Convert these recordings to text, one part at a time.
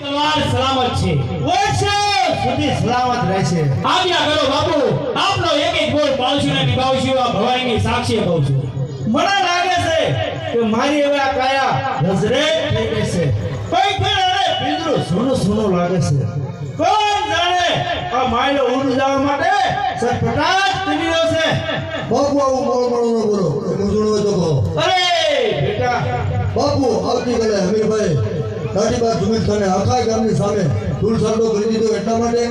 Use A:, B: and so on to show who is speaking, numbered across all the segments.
A: તલવાર સલામત છે.
B: વર્ષો સુધી સલામત રહેશે
A: આજ્ઞા કરો બાપુ આપનો એક એક બોલ પાળશું ને નિભાવશું આ ભવાઈની સાક્ષી કહું છું.
B: મને લાગે છે કે મારી હવે આ કાયા નજરે થઈ ગઈ છે. કોઈ પણ અરે પિંજરું સોનું સોનું લાગે છે. કોણ જાણે આ માયલો ઉડ જવા માટે સટપટાટ કરી રહ્યો છે?
C: બાપુ આવું બોલ ન બોલો. મૂંઝવણ તો કહો.
B: અરે બેટા
C: બાપુ આવતીકાલે હમીરભાઈ દાઢીબા સુમિત ખાને આખા ગામની સામે ધૂળ સાંડો કરી દીધો એટલા માટે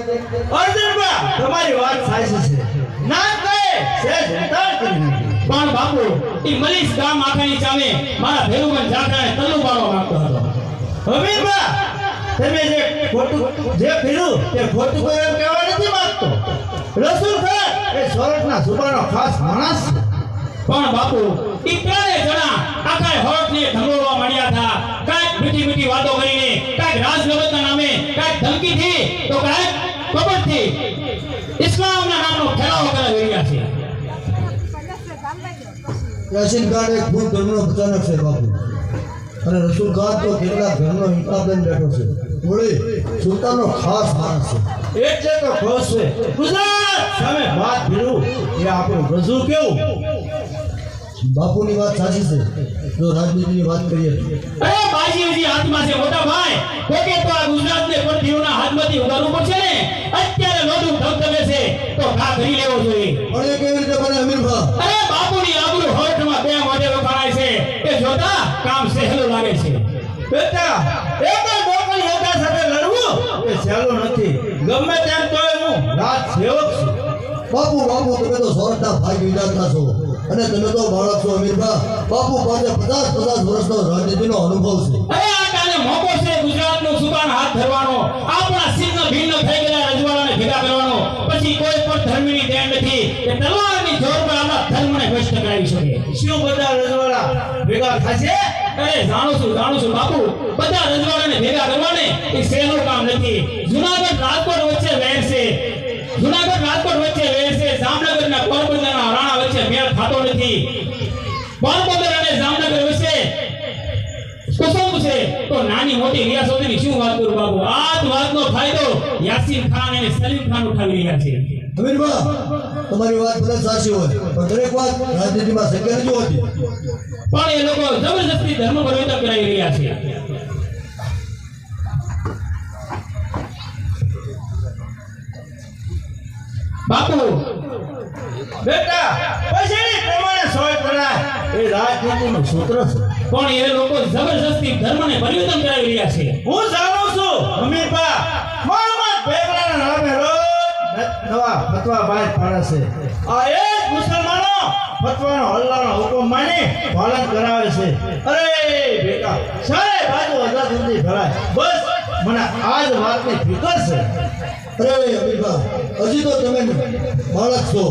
B: અર્જુનબા તમારી વાત સાચી છે. ના કહે છે જનતા કરી
A: પણ બાપુ એ મલીસ ગામ આખાની સામે મારા ભેરુબન જાખાને તલ્લુ પાડવા માંગતો હતો.
B: હમીરબા તમે જે ખોટું, જે કર્યું તે ખોટું કોઈ એમ કહેવા નથી માંગતો. રસૂલ ખાન એ સોરઠના સુબાનો ખાસ માણસ છે.
A: પણ બાપુ એ ક્યારે જણા આખા હતા કાંઈક મીઠી મીઠી વાતો કરીને કાંઈક રાજગમતના નામે કાંઈક ધમકીથી તો કાંઈક કપટથી ઇસ્લામના નામનો ફેલાવો કરવા રહ્યા છે.
C: યાસીન ખાન એક ભૂત ધર્મનો પ્રચારક છે બાપુ. અને રસૂલ ખાન તો કેટલા ઘરનો ઇન્કમ લઈને બેઠો છે. વળી સુલતાનનો ખાસ માણસ છે.
B: એટલે તો ખુશ છે. ગુજરાત! સામે વાત ભીરું એ આપણું રજૂ કેવું?
C: બાપુની વાત સાચી છે. જો રાજનીતિની વાત કરીએ.
A: અરે બાજીજી હાથમાં છે મોટા ભાઈ. કોકે તો આ ગુજરાતને પરધીઓના હાથમાંથી ઉગાડવું પડશે ને. અત્યારે લોઢું ધબધબે છે. તો ઘા કરી લેવો જોઈએ.
C: પણ એ કેવી રીતે બને અમીરભા
A: અરે બાપુની આબરૂ હોઠમાં બે મોઢે વખાણાય છે. એ જોતા કામ સહેલું લાગે છે.
B: બેટા સાથે લડવું? એ સહેલું નથી. ગમે તેમ તોય હું રાજ સેવક છું.
C: બાપુ બાપુ તમે તો સોરતા ભાઈ વિધાતા છો. અને તમે તો બાળક છો અમીરભા બાપુ પાસે પચાસ પચાસ વર્ષનો રાજનીતિનો અનુભવ છે.
A: અરે આ કાલે મોકો છે ગુજરાતનું સુબાન હાથ ધરવાનો. આપણા સિંહ ભિન્ન થઈ ગયેલા રજવાડાને ભેગા કરવાનો. પછી કોઈ પણ ધર્મની દેણ નથી કે તલવારની જોર પર આપણા ધર્મને ભ્રષ્ટ કરાવી શકે.
B: શું બધા રજવાડા ભેગા થશે?
A: અરે જાણું છું જાણું છું બાપુ. બધા રજવાડાને ભેગા કરવાને એ સહેલું કામ નથી. જુનાગઢ રાજકોટ વચ્ચે વહેર ખાતો નથી. પોરબંદર અને જામનગર વિશે કુસુમ છે તો નાની મોટી રિયાસતોની શું વાત કરું બાબુ આ જ વાતનો ફાયદો યાસીન ખાન અને સલીમ ખાન ઉઠાવી રહ્યા છે.
C: અમીરભા તમારી વાત ભલે સાચી હોય પણ દરેક વાત રાજનીતિમાં શક્ય નથી હોતી.
A: પણ એ લોકો જબરજસ્તી ધર્મ પરિવર્તન કરાવી રહ્યા છે. બાપુ
B: બેટા એ રાજનીતિનું સૂત્ર છે.
A: પણ એ લોકો જબરજસ્તી ધર્મને પરિવર્તન કરાવી રહ્યા છે.
B: હું જાણું છું અમીરબા મોહમ્મદ બેગડાના નામે રોજ નવા ફતવા બહાર પાડે છે. આ એ મુસલમાનો ફતવાનો અલ્લાહનો હુકમ માની પાલન કરાવે છે. અરે બેટા સારે બાજુ ભરાય. બસ મને આ જ વાતની ફિકર છે.
C: અરે અમીરભા હજી તો તમે બાળક છો.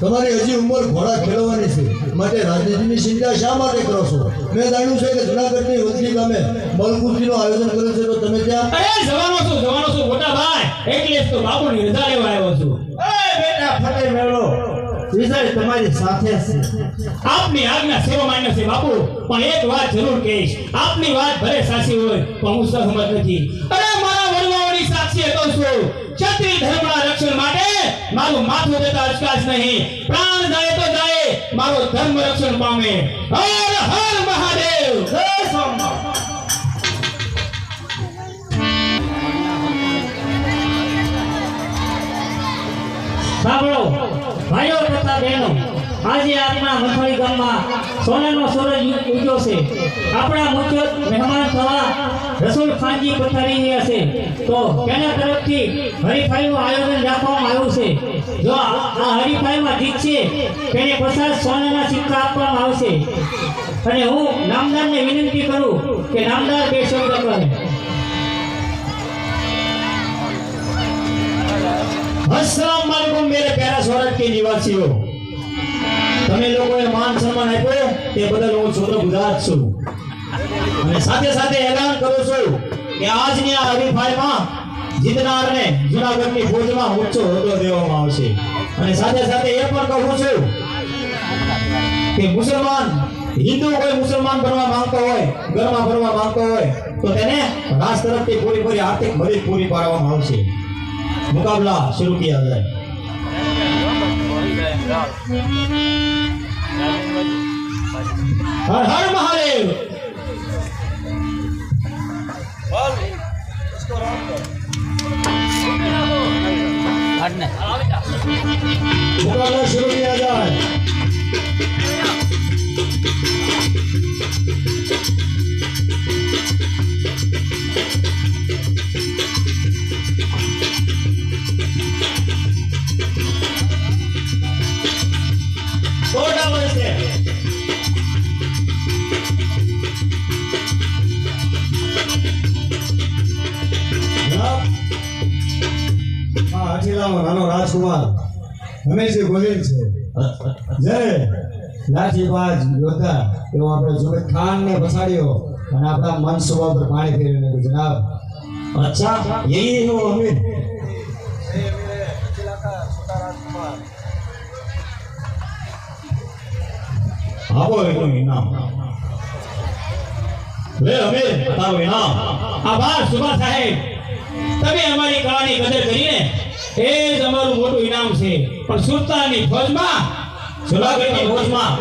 C: તમારી હજી ઉંમર ઘોડા ખેલવાની છે. માટે રાજનીતિની ચિંતા શા માટે કરો છો? મેં જાણ્યું છે કે જુનાગઢની વંથલી ગામે બલકુર્તીનું આયોજન કરે છે. તો તમે ત્યાં
A: અરે જવાનો છું જવાનો છું મોટા ભાઈ. એટલે તો બાપુની રજા લેવા આવ્યો છું.
B: એ બેટા ફટે મેળો. વિજય તમારી સાથે છે.
A: આપની આજ્ઞા સેવા માન્ય છે બાપુ. પણ એક વાત જરૂર કહીશ. આપની વાત ભલે સાચી હોય પણ હું સહમત નથી. અરે મારા સાક્ષી કહું છું. ક્ષત્રિય ધર્મના રક્ષણ માટે મારું માથું દેતા અચકાશ નહીં. પ્રાણ જાય તો જાય, મારો ધર્મ રક્ષણ પામે. હર હર મહાદેવ.
B: જય
D: સાંભળો, ભાઈઓ તથા બહેનો આજે આપણા મથળી ગામમાં સોનાનો સૂરજ ઉગ્યો છે આપણા મુખ્ય મહેમાન થવા રસૂલ ખાનજી પથારી રહ્યા છે તો તેના તરફથી હરીફાઈનું આયોજન રાખવામાં આવ્યું છે જો આ આ હરીફાઈમાં જીતશે તેને પચાસ સોનાના સિક્કા આપવામાં આવશે અને હું નામદારને વિનંતી કરું કે નામદાર બે શબ્દ કહે
A: अस्सलाम वालेकुम मेरे प्यारा सोरठ के निवासियों તમે લોકોએ માન સન્માન આપ્યો તે બદલ હું છોકરો ગુજરાત છું. અને સાથે સાથે એલાન કરું છું કે આજની આ હરીફાઈમાં જીતનારને જુનાગઢની ફોજમાં ઊંચો હોદ્દો દેવામાં આવશે. અને સાથે સાથે એ પણ કહું છું કે મુસલમાન, હિન્દુ કોઈ મુસલમાન બનવા માંગતો હોય, ઘરમાં ફરવા માંગતો હોય,
E: તો તેને રાજ તરફથી પૂરેપૂરી આર્થિક મદદ પૂરી પાડવામાં આવશે. મુકાબલા શરૂ કિયા જાય.
A: હર હર મહાદેવ.
C: મુકાબલા શરૂ કિયા જાય. રાજાનો નાનો રાજકુમાર રમેશજી ગોહિલ છે. જય. લાઠીબાજ યોદ્ધા. એવો આપણે જુબેદ ખાનને પછાડ્યો અને આપણા મન સ્વભાવ પાણી ફેરીને જનાબ,
E: અચ્છા યહી હો અમીર આપો એનું ઇનામ. લે અમીર તારું ઇનામ.
A: આભાર સુભા સાહેબ. તમે અમારી કળાની કદર કરીને એ જ અમારું મોટું ઇનામ છે. પણ સુલતાનની ફોજમાં
E: જુનાગઢની ફોજમાં.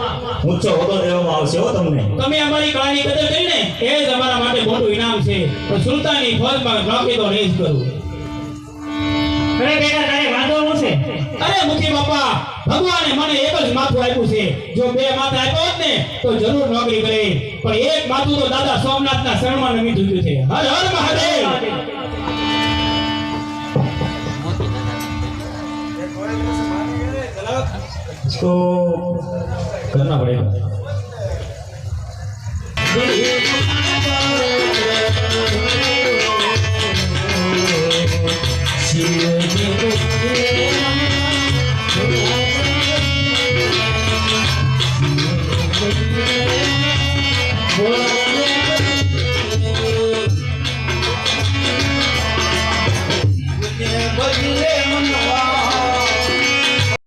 E: ઊંચો હોદ્દો દેવામાં આવશે હો તમને.
A: તમે અમારી કળાની કદર કરીને એ જ અમારા માટે મોટું ઇનામ છે. પણ સુલતાનની ફોજમાં નોકરી તો નહીં જ કરું
D: અરે બેટા તારે વાંધો શું છે?
A: અરે મુખી બાપા ભગવાને મને એક જ માથું આપ્યું છે. જો બે માથા આપ્યો હોત ને તો જરૂર નોકરી કરે. પણ એક માથું તો દાદા સોમનાથના શરણમાં નમી ચૂક્યું છે. હર હર મહાદેવ!
E: તો કરના પડેગા
C: Yeah, yeah, yeah.